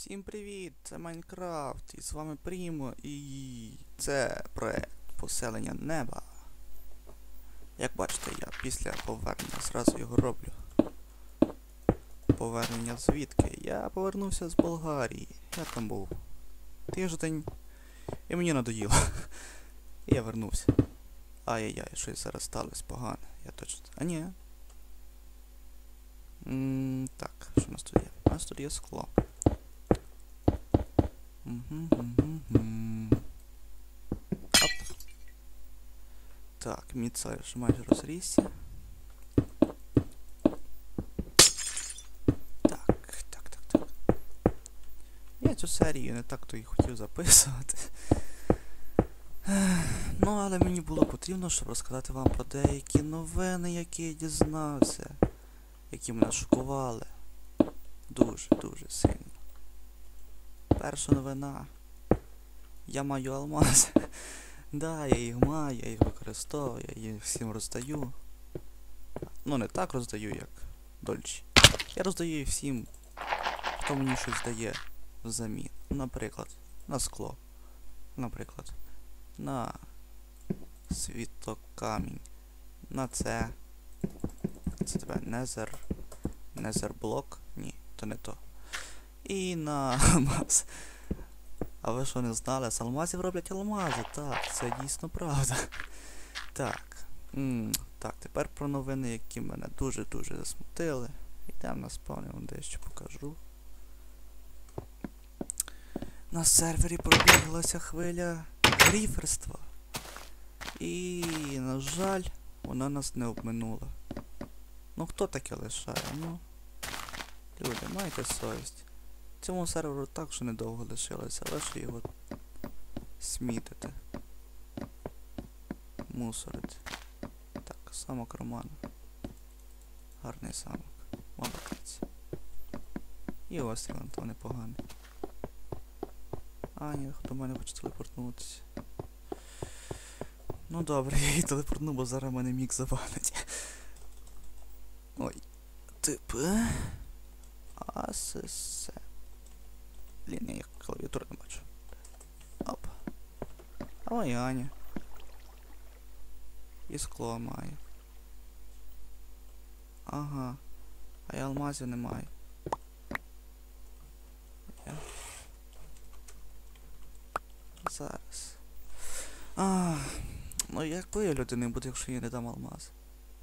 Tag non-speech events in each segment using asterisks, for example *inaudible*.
Всім привіт! Це Майнкрафт, і з вами Прімо, і це проект поселення неба. Як бачите, я після повернення зразу його роблю. Повернення звідки? Я повернувся з Болгарії. Я там був тиждень, і мені надоїло. І *laughs* я вернувся. Ай-яй-яй, щось зараз сталося погане. Я точно. А ні. Так, що у нас тут є? У нас тут є скло. Оп. Так, міцай вже майже розрісся. Так, так, так, так. Я цю серію не так то і хотів записувати. Ну, але мені було потрібно, щоб розказати вам про деякі новини, які я дізнався, які мене шокували. Дуже-дуже сильно. Перша новина. Я маю алмаз. *laughs* да, я їх маю, я їх використовую, я їх всім роздаю. Ну не так роздаю, як Дольчі. Я роздаю їх всім, хто мені щось дає взамін. Наприклад, на скло. Наприклад, на світокамінь. На це. Це тебе Незер. Незерблок? Ні, то не то. І на алмаз. А ви що не знали? З алмазів роблять алмази, так, це дійсно правда. Так. м, Так, тепер про новини, які мене дуже-дуже засмутили. Йдемо на спавн, я вам дещо покажу. На сервері пробіглася хвиля гріферства. І, на жаль, вона нас не обминула. Ну хто таке лишає? Ну. Люди, майте совість. Цьому серверу так що недовго лишилося, ж його смітити. Мусорити. Так, самок Роман. Гарний самок. Молодець. І острів Антон непоганий. А, ні, до мене хоче телепортнутися. Ну добре, *laughs* я її телепортну, бо зараз мене мік забанить. Ой. Тип. АСС. Блін, я їх клавіатури не бачу. Оп. Аня. І скло має. Ага. А я алмазів не маю. Я... Зараз. А, ну як виявляти не буде, якщо я не дам алмаз?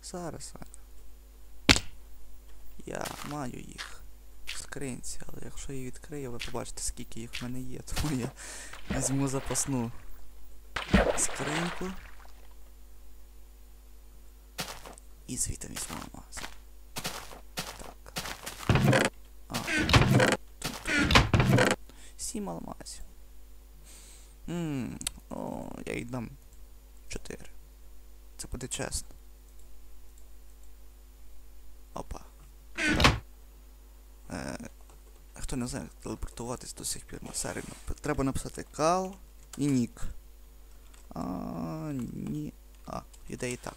Зараз, Аня. Я маю їх скринці, але якщо її відкрию, ви побачите, скільки їх в мене є, *laughs* тому я візьму запасну скриньку. І звідти візьму алмаз. Так. А. Сім алмазів. Ммм, о, я їй дам чотири. Це буде чесно. Опа. Е, хто не знає, як телепортуватись до сих пір на серію. Треба написати кал і нік. А, ні. А, іде і так.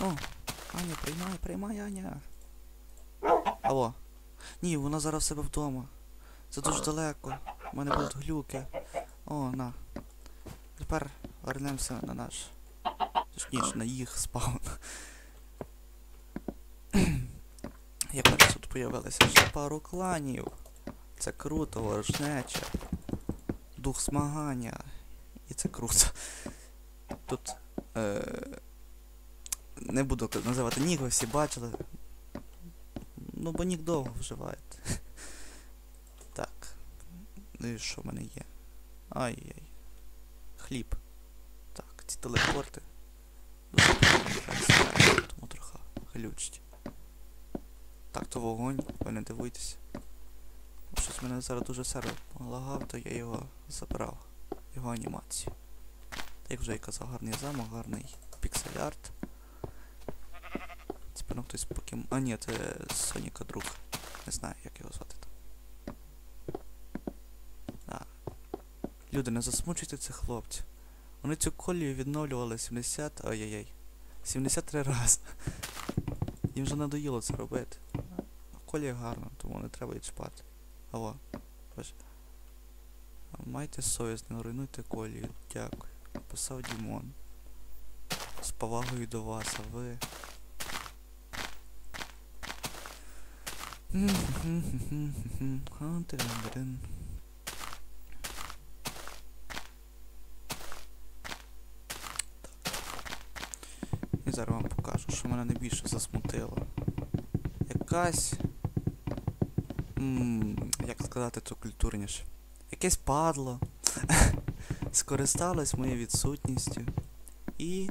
О, Аня, приймай, приймай, Аня. Алло. Ні, вона зараз в себе вдома. Це дуже далеко. У мене будуть глюки. О, на. Тепер вернемося на наш. Точніше, на їх спаун. Як бачите, тут появилося ще пару кланів. Це круто, ворожнеча. Дух змагання. І це круто. Тут. Е... Не буду називати нік, ви всі бачили. Ну, бо нік довго вживає. *laughs* Так. Ну і що в мене є? Ай-яй. Хліб. Так, ці телепорти. Тому трохи глючить. Так, то вогонь, ви не дивуйтесь. Щось мене зараз дуже сервер полагав, то я його забрав. Його анімацію. Як вже я казав, гарний замок, гарний піксель-арт. Це певно хтось покем... А ні, це Соніка друг. Не знаю, як його звати там. Да. Люди, не засмучуйте цих хлопців. Вони цю колію відновлювали 70... Ай-яй-яй. 73 рази. Їм вже надоїло це робити. колії гарно, тому не треба чіпати. Алло. Бач. Майте совість, не руйнуйте колію. Дякую. Написав Дімон. З повагою до вас, а ви. Зараз вам покажу, що мене найбільше засмутило. Якась. Як сказати це культурніше? Якесь падло. *laughs* Скористалось моєю відсутністю. І.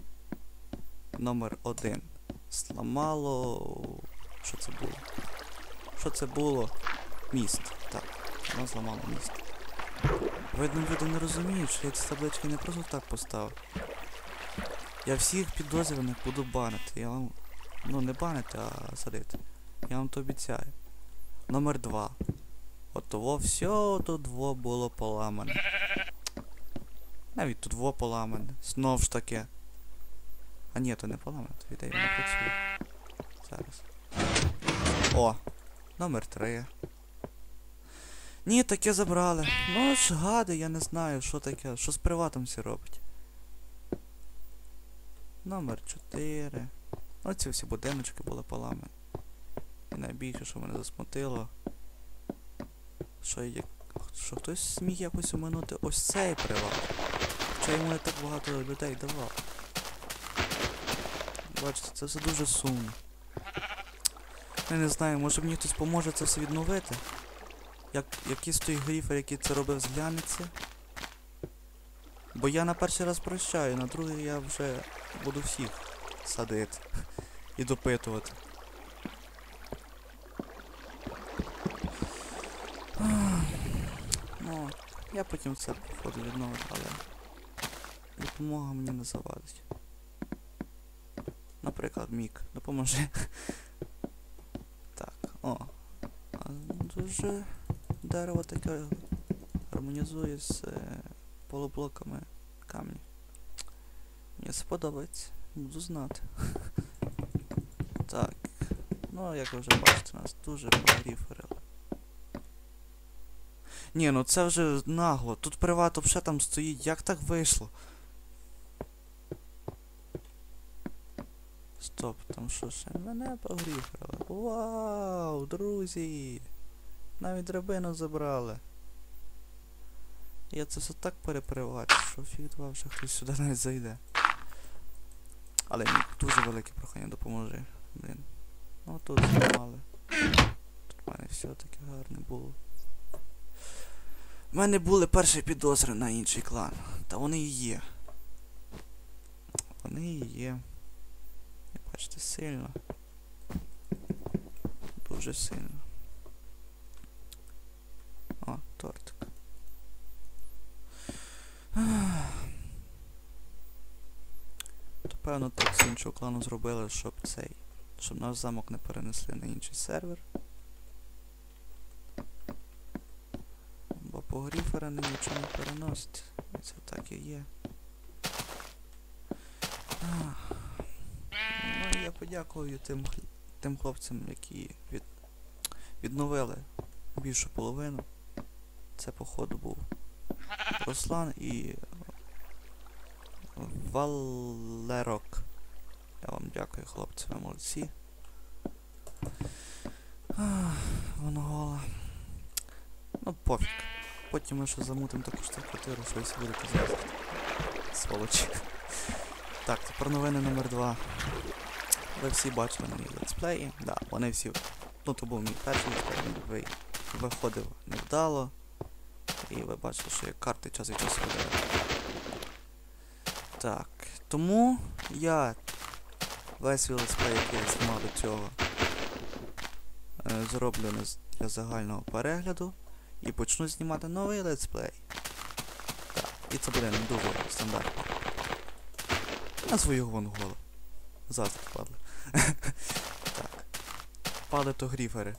Номер один. Сламало. Що це було? Що це було? Міст. Так, воно зламало міст. Видно, люди не розуміють, що я ці таблички не просто так поставив. Я всіх підозрюваних буду банити. Я вам. Ну не банити, а садити. Я вам то обіцяю. Номер два. От того все тут дво було поламане. Навіть тут дво поламане. Знов ж таки. А ні, то не поламане, то відей воно працює. Зараз. О! Номер три. Ні, таке забрали. Ну ж гади, я не знаю, що таке. Що з приватом всі робить. Номер 4. Оці всі будиночки були поламані. І найбільше, що мене засмутило. Що як. Що хтось зміг якось оминути ось цей приват. Хоча йому не так багато людей давав. Бачите, це все дуже сумно. Я не знаю, може мені хтось поможе це все відновити? Як якийсь той гріфер, який це робив, зглянеться? Бо я на перший раз прощаю, на другий я вже буду всіх садити і допитувати. Ну, я потім це походу відновлю, але допомога мені не завадить. Наприклад, Мік, допоможи. Так, о. А Дуже дерево таке гармонізує з е, полублоками. Мені це подобається. Буду знати. *laughs* так. Ну, як ви вже бачите, у нас дуже погріферили. Ні, ну це вже нагло. Тут приват взагалі там стоїть. Як так вийшло? Стоп, там що ще? Мене погріферили. Вау, друзі! Навіть драбину забрали. Я це все так перепривачу, що фіг два вже хтось сюди навіть зайде. Але дуже велике прохання допоможи. Блін. Ну тут зламали. Тут в мене все таке гарне було. У мене були перші підозри на інший клан. Та вони і є. Вони і є. І бачите, сильно. Дуже сильно. О, тортик. То певно так клану зробили, щоб цей. Щоб наш замок не перенесли на інший сервер. Бо по гріфера не нічого не переносить. Це так і є. Ну і я подякую тим, тим хлопцям, які від, відновили більшу половину. Це походу був Руслан і Валерок. Я вам дякую, хлопці, ви молодці. Воно гола. Ну пофіг. Потім ми ще замутимо таку штукатуру, що ви всі будете знати. Сволочі. Так, тепер новини номер 2 Ви всі бачили мої летсплеї. Да, вони всі. Ну, то був мій перший летсплей, він виходив невдало. І ви бачите, що я карти час від часу видаю. Так, тому я весь летсплей, який я знімав до цього, е, зроблю не для загального перегляду і почну знімати новий летсплей. Так, і це буде не дуже стандартно. На свою вон голову. Завтра падли. *laughs* так. Падли то гріфери.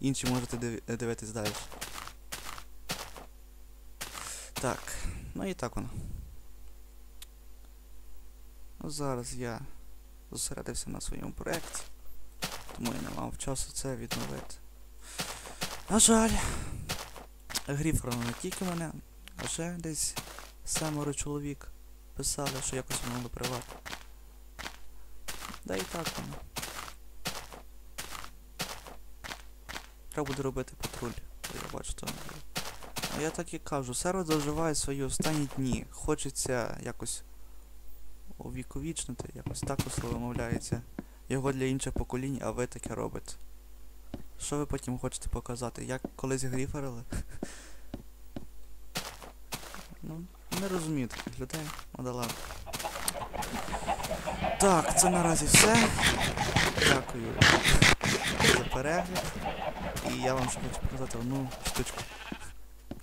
Інші можете диви- дивитись далі. Так, ну і так воно. Зараз я зосередився на своєму проєкті, тому я не мав часу це відновити. На жаль, гріфером не тільки мене, а ще десь семеро чоловік писали, що якось воно до приват. Да і так воно. Треба буде робити патруль, бо я бачу то. А я так і кажу, сервер доживає свої останні дні. Хочеться якось увіковічнити, якось так вимовляється. Його для інших поколінь, а ви таке робите. Що ви потім хочете показати? Як колись гріферили? *laughs* ну, не розумію таких людей, ладно. Так, це наразі все. Дякую за перегляд. І я вам ще хочу показати одну штучку.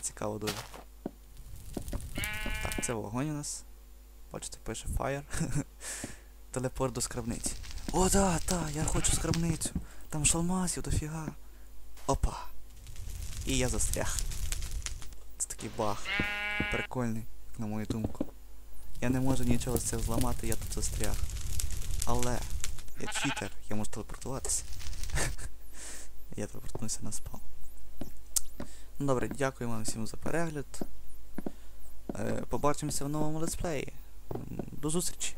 Цікаво дуже. Так, це вогонь у нас. Бачите, пише Fire. *laughs* Телепорт до скарбниці. О, да, та, я хочу скарбницю. Там шалмасів дофіга. Опа. І я застряг. Це такий баг. Прикольний, на мою думку. Я не можу нічого з цього зламати, я тут застряг. Але я читер, я можу телепортуватися. *laughs* я телепортнуся на спал. Ну добре, дякую вам всім за перегляд. Е, побачимося в новому летсплеї. М, До зустрічі!